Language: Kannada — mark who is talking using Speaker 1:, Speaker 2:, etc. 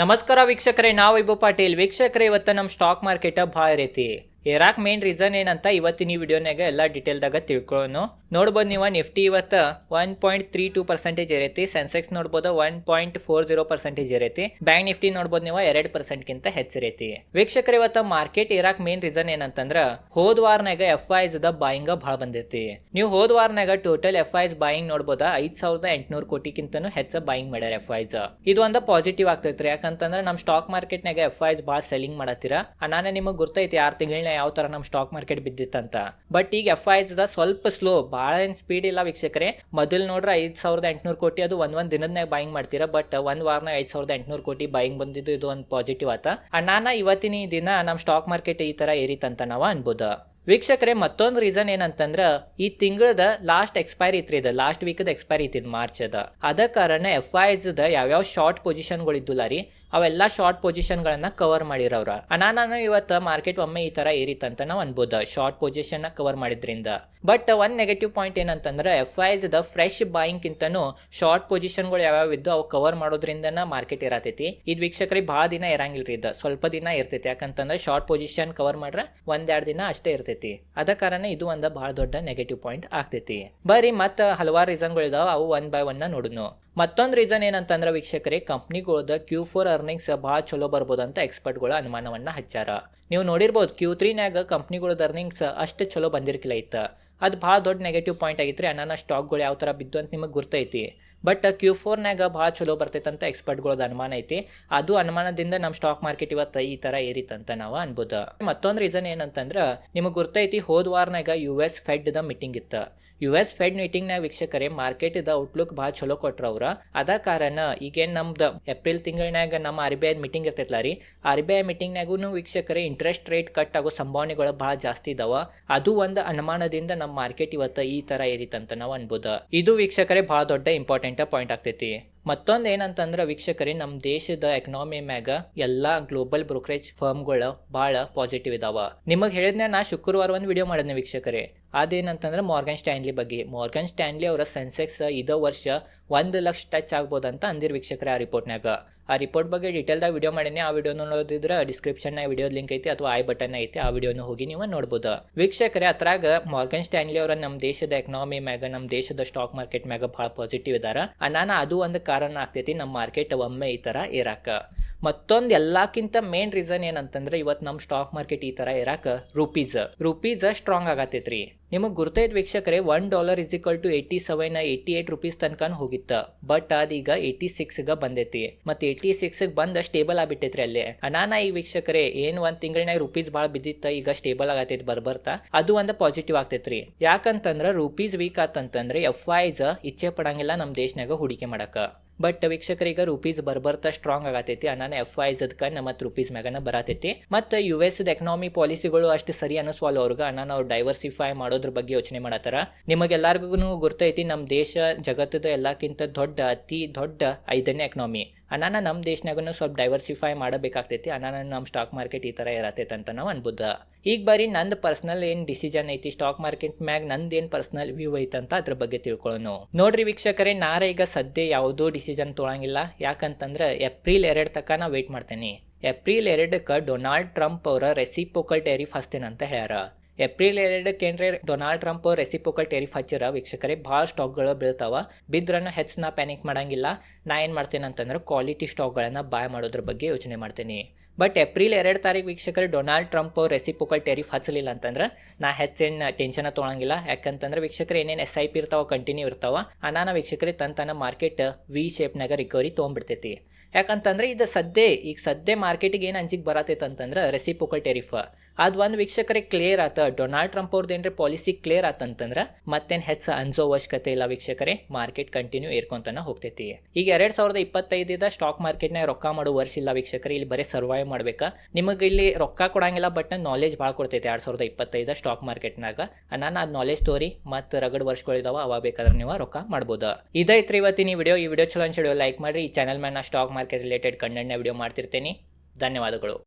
Speaker 1: ನಮಸ್ಕಾರ ವೀಕ್ಷಕರೇ ನಾವು ವೈಭವ್ ಪಾಟೀಲ್. ವೀಕ್ಷಕರೇ ಇವತ್ತು ನಮ್ಮ ಸ್ಟಾಕ್ ಮಾರ್ಕೆಟ್ ಭಾಳ ರೀತಿ ಇರಾಕ್ ಮೇನ್ ರೀಸನ್ ಏನಂತ ಇವತ್ತಿನ ಈ ವಿಡಿಯೋನಾಗ ಎಲ್ಲ ಡೀಟೇಲ್ದಾಗ ತಿಳ್ಕೊಳ್ಳೋನು ನೋಡ್ಬೋದು ನೀವು ನಿಫ್ಟಿ ಇವತ್ತು one point three two percentage ಇರೈತಿ Sensex ನೋಡ್ಬೋದು one point four zero percentage ಇರೈತಿ bank Nifty ನೋಡ್ಬೋದು ನೀವು ಎರಡು ಪರ್ಸೆಂಟ್ಗಿಂತ ಹೆಚ್ಚಿರೈತಿ ವೀಕ್ಷಕರ, ಇವತ್ತು ಮಾರ್ಕೆಟ್ ಇರಾಕ್ ಮೇನ್ ರೀಸನ್ ಏನಂತಂದ್ರ ಹೋದ್ ವಾರನಾಗ ಎಫ್ ಐಸ್ ದ ಬಾಯಿಂಗ್ ಭಾಳ ಬಂದೈತಿ. ನೀವು ಹೋದ್ ವಾರನಾಗ ಟೋಟಲ್ ಎಫ್ ಐಸ್ ಬಾಯಿಂಗ್ ನೋಡ್ಬೋದ, ಐದ್ ಸಾವಿರದ ಎಂಟುನೂರು ಕೋಟಿಗಿಂತನೂ ಹೆಚ್ಚ ಬಾಯಿಂಗ್ ಮಾಡ್ಯಾರ ಎಫ್ ಐಸ್ ಇದು ಒಂದು ಪಾಸಿಟಿವ್ ಆಗ್ತೈತ್ರಿ, ಯಾಕಂತಂದ್ರೆ ನಮ್ಮ ಸ್ಟಾಕ್ ಮಾರ್ಕೆಟ್ನಾಗ ಎಫ್ ಐಸ್ ಭಾಳ ಸೆಲ್ಲಿಂಗ್ ಮಾಡತ್ತೀರ. ನಾನು ನಿಮಗೆ ಗೊತ್ತೈತಿ ಆರು ತಿಂಗಳನ್ನ ಯಾವ ತರ ನಮ್ಮ ಸ್ಟಾಕ್ ಮಾರ್ಕೆಟ್ ಬಿದ್ದಿತ್ತಂತ. ಬಟ್ ಈಗ ಎಫ್ ಐ ದ ಸ್ವಲ್ಪ ಸ್ಲೋ ಭಾಳ ಏನ್ ಸ್ಪೀಡ್ ಇಲ್ಲ ವೀಕ್ಷಕರೇ. ಮೊದಲು ನೋಡ್ರೆ ಐದ್ ಸಾವಿರದ ಎಂಟುನೂರು ಕೋಟಿ ಅದು ಒಂದ್ ಒಂದ್ ದಿನದ್ನಾಗ ಬಾಯಿಂಗ್ ಮಾಡ್ತೀರಾ. ಬಟ್ ಒಂದ್ ವಾರನಾಗ ಐದ್ ಸಾವಿರದ ಎಂಟುನೂರು ಕೋಟಿ ಬಾಯಿಂಗ್ ಬಂದಿದ್ದು ಇದು ಒಂದು ಪಾಸಿಟಿವ್ ಆತ. ನಾನ ಇವತ್ತಿನ ಈ ದಿನ ನಮ್ಮ ಸ್ಟಾಕ್ ಮಾರ್ಕೆಟ್ ಈ ತರ ಏರಿತಂತ ನಾವು ಅನ್ಬೋದು. ವೀಕ್ಷಕರೇ, ಮತ್ತೊಂದು ರೀಸನ್ ಏನಂತಂದ್ರ, ಈ ತಿಂಗಳದ ಲಾಸ್ಟ್ ಎಕ್ಸ್ಪೈರಿ ಇದು. ಲಾಸ್ಟ್ ವೀಕ್ ಎಕ್ಸ್ಪೈರಿ ಇತ್ತಿದ್ ಮಾರ್ಚ್ ಅದ ಅದ ಕಾರಣ ಎಫ್ ಐಸ್ ದ ಯಾವ್ಯಾವ ಶಾರ್ಟ್ ಪೊಸಿಷನ್ಗಳು ಇದ್ದುಲ್ಲ ರೀ ಅವೆಲ್ಲ ಶಾರ್ಟ್ ಪೊಸಿಷನ್ಗಳನ್ನ ಕವರ್ ಮಾಡಿರೋರು. ನಾನು ಇವತ್ತು ಮಾರ್ಕೆಟ್ ಒಮ್ಮೆ ಈ ತರ ಏರಿತಂತ ನಾವು ಅನ್ಬೋದು. ಶಾರ್ಟ್ ಪೊಸಿಷನ್ ಕವರ್ ಮಾಡಿದ್ರಿಂದ. ಬಟ್ ಒನ್ ನೆಗೆಟಿವ್ ಪಾಯಿಂಟ್ ಏನಂತಂದ್ರೆ ಎಫ್ ಐಸ್ ದ ಫ್ರೆಶ್ ಬಾಯಿಂಗ್ ಕಿಂತನೂ ಶಾರ್ಟ್ ಪೊಸಿಷನ್ಗಳು ಯಾವ್ಯಾವ ಇದ್ದು ಅವು ಕವರ್ ಮಾಡೋದ್ರಿಂದನ ಮಾರ್ಕೆಟ್ ಇರತೈತಿ ಇದು ವೀಕ್ಷಕರಿಗೆ ಭಾಳ ದಿನ ಇರಂಗಿಲ್ರಿ ಇದು. ಸ್ವಲ್ಪ ದಿನ ಇರ್ತೈತಿ. ಯಾಕಂತಂದ್ರೆ ಶಾರ್ಟ್ ಪೊಸಿಷನ್ ಕವರ್ ಮಾಡ್ರೆ ಒಂದೆರಡು ದಿನ ಅಷ್ಟೇ ಇರ್ತೈತಿ. ಅದ ಕಾರಣ ಇದು ಒಂದು ಭಾಳ ದೊಡ್ಡ ನೆಗೆಟಿವ್ ಪಾಯಿಂಟ್ ಆಗ್ತೈತಿ. ಬರೀ ಮತ್ತೆ ಹಲವಾರು ರೀಸನ್ಗಳು ಇದಾವೆ ಅವು ಒನ್ ಬೈ ಒನ್ ನೋಡುನು. ಮತ್ತೊಂದು ರೀಸನ್ ಏನಂತಂದ್ರೆ ವೀಕ್ಷಕರೇ ಕಂಪ್ನಿಗಳದ ಕ್ಯೂ ಫೋರ್ ಅರ್ನಿಂಗ್ಸ್ ಭಾಳ ಚಲೋ ಬರ್ಬೋದು ಅಂತ ಎಕ್ಸ್ಪರ್ಟ್ಗಳು ಅನುಮಾನವನ್ನು ಹಚ್ಚಾರ. ನೀವು ನೋಡಿರ್ಬೋದು ಕ್ಯೂ ತ್ರೀನ್ಯಾಗ ಕಂಪ್ನಿಗಳದ ಅರ್ನಿಂಗ್ಸ್ ಅಷ್ಟು ಚಲೋ ಬಂದಿರ್ಕಿಲ್ಲ ಇತ್ತ. ಅದು ಭಾಳ ದೊಡ್ಡ ನೆಗೆಟಿವ್ ಪಾಯಿಂಟ್ ಆಗಿತ್ರಿ ಅನ್ನ ಸ್ಟಾಕ್ಗಳು ಯಾವ ಥರ ಬಿದ್ದು ಅಂತ ನಿಮಗೆ ಗುರ್ತೈತಿ. ಬಟ್ ಕ್ಯೂ ಫೋರ್ನಾಗ ಭಾಳ ಚಲೋ ಬರ್ತೈತೆ ಅಂತ ಎಕ್ಸ್ಪರ್ಟ್ಗಳದ್ದು ಅನುಮಾನ ಐತಿ. ಅದು ಅನುಮಾನದಿಂದ ನಮ್ಮ ಸ್ಟಾಕ್ ಮಾರ್ಕೆಟ್ ಇವತ್ತು ಈ ಥರ ಏರಿತಂತ ನಾವು ಅನ್ಬೋದು. ಮತ್ತೊಂದು ರೀಸನ್ ಏನಂತಂದ್ರೆ, ನಿಮಗೆ ಗುರ್ತೈತಿ ಹೋದ ವಾರನಾಗ ಯು ಎಸ್ ಫೆಡ್ ದ ಮೀಟಿಂಗ್ ಇತ್ತು. ಯು ಎಸ್ ಫೆಡ್ ಮೀಟಿಂಗ್ನಾಗ ವೀಕ್ಷಕರೇ ಮಾರ್ಕೆಟ್ ಇದ ಔಟ್ಲುಕ್ ಭಾಳ ಚಲೋ ಕೊಟ್ರ ಅವ್ರ ಅದ ಕಾರಣ ಈಗೇನು ನಮ್ದು ಏಪ್ರಿಲ್ ತಿಂಗಳನ್ಯಾಗ ನಮ್ಮ ಆರ್ ಬಿ ಐ ಮೀಟಿಂಗ್ ಇರ್ತೈತಲ್ಲ ರೀ? ಆರ್ ಬಿ ಐ ಮೀಟಿಂಗ್ನಾಗೂ ವೀಕ್ಷಕರೇ ಇಂಟ್ರೆಸ್ಟ್ ರೇಟ್ ಕಟ್ ಆಗೋ ಸಂಭಾವನೆಗಳು ಭಾಳ ಜಾಸ್ತಿ ಇದಾವ. ಅದು ಒಂದು ಅನುಮಾನದಿಂದ ನಮ್ಮ ಮಾರ್ಕೆಟ್ ಇವತ್ತು ಈ ತರ ಏರಿತಂತ ನಾವು ಅನ್ಬೋದು. ಇದು ವೀಕ್ಷಕರೇ ಭಾಳ ದೊಡ್ಡ ಇಂಪಾರ್ಟೆಂಟ್ ಪಾಯಿಂಟ್ ಆಗ್ತೈತಿ. ಮತ್ತೊಂದು ಏನಂತಂದ್ರೆ ವೀಕ್ಷಕರೇ ನಮ್ಮ ದೇಶದ ಎಕನಾಮಿ ಮ್ಯಾಗ ಎಲ್ಲಾ ಗ್ಲೋಬಲ್ ಬ್ರೋಕರೇಜ್ ಫರ್ಮ್ಗಳು ಭಾಳ ಪಾಸಿಟಿವ್ ಇದಾವ. ನಿಮಗೆ ಹೇಳಿದ್ನೆ ನಾ ಶುಕ್ರವಾರ ಒಂದು ವಿಡಿಯೋ ಮಾಡಿದ್ನೆ ವೀಕ್ಷಕರೇ. ಅದೇನಂತಂದ್ರೆ ಮಾರ್ಗನ್ ಸ್ಟ್ಯಾನ್ಲಿ ಬಗ್ಗೆ. ಮಾರ್ಗನ್ ಸ್ಟ್ಯಾನ್ಲಿ ಅವರ ಸೆನ್ಸೆಕ್ಸ್ ಇದ ವರ್ಷ ಒಂದು ಲಕ್ಷ ಟಚ್ ಆಗ್ಬೋದಂತ ಅಂದಿರ್ ವೀಕ್ಷಕರೇ ಆ ರಿಪೋರ್ಟ್ನಾಗ ಆ ರಿಪೋರ್ಟ್ ಬಗ್ಗೆ ಡೀಟೇಲ್ದಾಗ ವಿಡಿಯೋ ಮಾಡೀನಿ. ಆ ವಿಡಿಯೋ ನೋಡೋದಿದ್ರೆ ಡಿಸ್ಕ್ರಿಪ್ಷನ್ ವಿಡಿಯೋ ಲಿಂಕ್ ಐತಿ ಅಥವಾ ಐ ಬಟನ್ ಐತಿ. ಆ ವಿಡಿಯೋನು ಹೋಗಿ ನೀವು ನೋಡ್ಬೋದು. ವೀಕ್ಷಕರೇ, ಅದ್ರಾಗ ಮಾರ್ಗನ್ ಸ್ಟ್ಯಾನ್ಲಿ ಅವರ ನಮ್ಮ ದೇಶದ ಎಕನಾಮಿ ಮ್ಯಾಗ ನಮ್ಮ ದೇಶದ ಸ್ಟಾಕ್ ಮಾರ್ಕೆಟ್ ಮ್ಯಾಗ ಭಾಳ ಪಾಸಿಟಿವ್ ಇದಾರ. ನಾನು ಅದು ಒಂದು ಕಾರಣ ಆಗ್ತೈತಿ. ನಮ್ಮ ಮಾರ್ಕೆಟ್ ಒಮ್ಮೆ ಈ ತರ ಇರಾಕ. ಮತ್ತೊಂದು ಎಲ್ಲಕ್ಕಿಂತ ಮೇನ್ ರೀಸನ್ ಏನಂತಂದ್ರೆ ಇವತ್ತು ನಮ್ಮ ಸ್ಟಾಕ್ ಮಾರ್ಕೆಟ್ ಈ ತರ ಇರಾಕ. ರುಪೀಸ್ ರುಪೀಸ್ ಸ್ಟ್ರಾಂಗ್ ಆಗತೈತ್ರಿ. ನಿಮಗೆ ಗುರ್ತೈತ್ ವೀಕ್ಷಕರೇ one dollar is equal to eighty seven eighty eight rupees ತನಕ ಹೋಗಿತ್ತ. ಬಟ್ ಅದೀಗ ಏಯ್ಟಿ ಸಿಕ್ಸ್ಗೆ ಬಂದೈತಿ. ಮತ್ತೆ ಏಯ್ಟಿ ಸಿಕ್ಸ್ಗೆ ಬಂದ ಸ್ಟೇಬಲ್ ಆಗ್ಬಿಟ್ಟೈತ್ರಿ ಅಲ್ಲಿ. ಅನಾನ ಈ ವೀಕ್ಷಕರೇ, ಏನ್ ಒಂದ್ ತಿಂಗಳಿನಾಗ ರುಪೀಸ್ ಭಾಳ ಬಿದ್ದಿತ್ತ, ಈಗ ಸ್ಟೇಬಲ್ ಆಗತೈತಿ ಬರ್ಬರ್ತಾ. ಅದು ಒಂದು ಪಾಸಿಟಿವ್ ಆಗ್ತೈತ್ರಿ. ಯಾಕಂತಂದ್ರ ರುಪೀಸ್ ವೀಕ್ ಆತಂತಂದ್ರೆ ಎಫ್ ಐಸ್ ಇಚ್ಛೆ ಪಡಂಗಿಲ್ಲ ನಮ್ಮ ದೇಶನಾಗ ಹೂಡಿಕೆ ಮಾಡಕ. ಬಟ್ ವೀಕ್ಷಕರಿಗೆ ರುಪೀಸ್ ಬರ್ಬರ್ತಾ ಸ್ಟ್ರಾಂಗ್ ಆಗತೈತಿ. ಅನಾನ ಎಫ್ ಐಸ್ ಅದಕ್ಕೆ ಮತ್ತು ರುಪೀಸ್ ಮ್ಯಾಗನ ಬರತೈತಿ. ಮತ್ತು ಯು ಎಸ್ ಎಕನಾಮಿ ಪಾಲಿಸಿಗಳು ಅಷ್ಟು ಸರಿ ಅನಿಸ್ವಲ್ಲ ಅವ್ರಿಗೆ ಅನಾನ ಅವ್ರು ಡೈವರ್ಸಿಫೈ ಮಾಡೋದ್ರ ಬಗ್ಗೆ ಯೋಚನೆ ಮಾಡತ್ತಾರ. ನಿಮಗೆಲ್ಲರಿಗೂ ಗೊತ್ತೈತಿ ನಮ್ಮ ದೇಶ ಜಗತ್ತದ ಎಲ್ಲಕ್ಕಿಂತ ದೊಡ್ಡ, ಅತಿ ದೊಡ್ಡ ಐದನೇ ಎಕನಾಮಿ ಅನಾನ ನಮ್ಮ ದೇಶನಾಗೂ ಸ್ವಲ್ಪ ಡೈವರ್ಸಿಫೈ ಮಾಡಬೇಕಾಗ್ತೈತಿ. ಅನಾನ ನಮ್ಮ ಸ್ಟಾಕ್ ಮಾರ್ಕೆಟ್ ಈ ಥರ ಇರತೈತೆ ಅಂತ ನಾವು ಅನ್ಬೋದು ಈಗ ಬರೀ ನಂದು ಪರ್ಸನಲ್ ಏನು ಡಿಸಿಷನ್ ಐತಿ ಸ್ಟಾಕ್ ಮಾರ್ಕೆಟ್ ಮ್ಯಾಗ ನಂದು ಏನು ಪರ್ಸನಲ್ ವ್ಯೂ ಐತೆ ಅಂತ ಅದ್ರ ಬಗ್ಗೆ ತಿಳ್ಕೊಳ್ಳೋಣ ನೋಡ್ರಿ ವೀಕ್ಷಕರೇ, ನಾರ ಈಗ ಸದ್ಯ ಯಾವುದೂ ಡಿಸಿಷನ್ ತೊಗೊಳಂಗಿಲ್ಲ ಯಾಕಂತಂದ್ರೆ ಏಪ್ರಿಲ್ ಎರಡು ತನಕ ನಾ ವೇಟ್ ಮಾಡ್ತೇನೆ. ಏಪ್ರಿಲ್ ಎರಡಕ್ಕೆ ಡೊನಾಲ್ಡ್ ಟ್ರಂಪ್ ಅವರ ರೆಸಿಪೋಕಲ್ ಟೆರಿಫ್ ಹಸ್ತೇನಂತ ಹೇಳ್ಯಾರ. ಏಪ್ರಿಲ್ ಎರಡಕ್ಕೆ ಕೇಂದ್ರ ಡೊನಾಲ್ಡ್ ಟ್ರಂಪ್ ರೆಸಿಪೋಕಲ್ ಟೆರಿಫ್ ಹಚ್ಚಿರ ವೀಕ್ಷಕರೇ, ಭಾಳ ಸ್ಟಾಕ್ಗಳು ಬೀಳ್ತಾವ. ಬಿದ್ರನ್ನ ಹೆಚ್ಚು ನಾ ಪ್ಯಾನಿಕ್ ಮಾಡಂಗಿಲ್ಲ. ನಾ ಏನು ಮಾಡ್ತೇನೆ ಅಂತಂದ್ರೆ ಕ್ವಾಲಿಟಿ ಸ್ಟಾಕ್ಗಳನ್ನು ಬಾಯ್ ಮಾಡೋದ್ರ ಬಗ್ಗೆ ಯೋಚನೆ ಮಾಡ್ತೀನಿ. ಬಟ್ ಏಪ್ರಿಲ್ ಎರಡು ತಾರೀಕು ವೀಕ್ಷಕರು, ಡೊನಾಲ್ಡ್ ಟ್ರಂಪ್ ರೆಸಿಪೋಕಲ್ ಟೆರಿಫ್ ಹಚ್ಚಲಿಲ್ಲ ಅಂತಂದ್ರೆ ನಾ ಹೆಚ್ಚೇನು ಟೆನ್ಷನ್ ತೊಗೊಳಂಗಿಲ್ಲ ಯಾಕಂತಂದ್ರೆ ವೀಕ್ಷಕರು, ಏನೇನು ಎಸ್ ಐ ಪಿ ಇರ್ತಾವ ಕಂಟಿನ್ಯೂ ಇರ್ತಾವ, ಅನಾನ ವೀಕ್ಷಕರೇ ತನ್ನ ಮಾರ್ಕೆಟ್ ವಿ ಶೇಪ್ನಾಗ ರಿಕವರಿ ತೊಗೊಂಡ್ಬಿಡ್ತೈತಿ. ಯಾಕಂತಂದ್ರೆ ಇದು ಸದ್ಯ, ಈಗ ಸದ್ಯ ಮಾರ್ಕೆಟಿಗೆ ಏನು ಅಂಜಿಗೆ ಬರತೈತೆ ಅಂತಂದ್ರೆ ರೆಸಿಪೋಕಲ್ ಟೆರಿಫ್ ಅದು ಒಂದು ವೀಕ್ಷಕರಿಗೆ ಕ್ಲಿಯರ್ ಆತ. ಡೊನಾಲ್ಡ್ ಟ್ರಂಪ್ ಅವ್ರದ್ದು ಏನ್ರಿ ಪಾಲಿಸಿ ಕ್ಲಿಯರ್ ಆತಂತಂದ್ರೆ ಮತ್ತೇನು ಹೆಚ್ಚು ಅನ್ಸೋ ಅವಶ್ಯಕತೆ ಇಲ್ಲ ವೀಕ್ಷಕರೇ ಮಾರ್ಕೆಟ್ ಕಂಟಿನ್ಯೂ ಏರ್ಕೊಂತನ ಹೋಗ್ತೈತಿ. ಈಗ ಎರಡ್ ಸಾವಿರದ ಇಪ್ಪತ್ತೈದ ಸ್ಟಾಕ್ ಮಾರ್ಕೆಟ್ನಾಗ ರೊಕ್ಕ ಮಾಡೋ ವರ್ಷ ಇಲ್ಲ ವೀಕ್ಷಕರೇ, ಇಲ್ಲಿ ಬರೀ ಸರ್ವೈವ್ ಮಾಡ್ಬೇಕಾ. ನಿಮಗೆ ಇಲ್ಲಿ ರೊಕ್ಕ ಕೊಡಂಗಿಲ್ಲ ಬಟ್ ನಾಲೆಜ್ ಭಾಳ ಕೊಡ್ತೈತಿ ಎರಡ್ ಸಾವಿರದ ಇಪ್ಪತ್ತೈದ ಸ್ಟಾಕ್ ಮಾರ್ಕೆಟ್ನಾಗ ನಾನು ಅದು ನಾಲೆಜ್ ತೋರಿ, ಮತ್ತು ರಗಡ್ ವರ್ಷಗಳಿದಾವ ಅವಾಗ ಬೇಕಾದ್ರೆ ನೀವು ರೊಕ್ಕ ಮಾಡ್ಬೋದು. ಇದೈತ್ರಿ ಇವತ್ತಿನ ವಿಡಿಯೋ ಈ ವಿಡಿಯೋ ಚಲೋ ಅನ್ಸಿಡಿಯೋ ಲೈಕ್ ಮಾಡಿ ಈ ಚಾನಲ್ ಮೇಲೆ ಸ್ಟಾಕ್ ಮಾರ್ಕೆಟ್ ರಿಲೇಟೆಡ್ ಕಂಟೆಂಟ್ನ ವಿಡಿಯೋ ಮಾಡ್ತಿರ್ತೀನಿ. ಧನ್ಯವಾದಗಳು.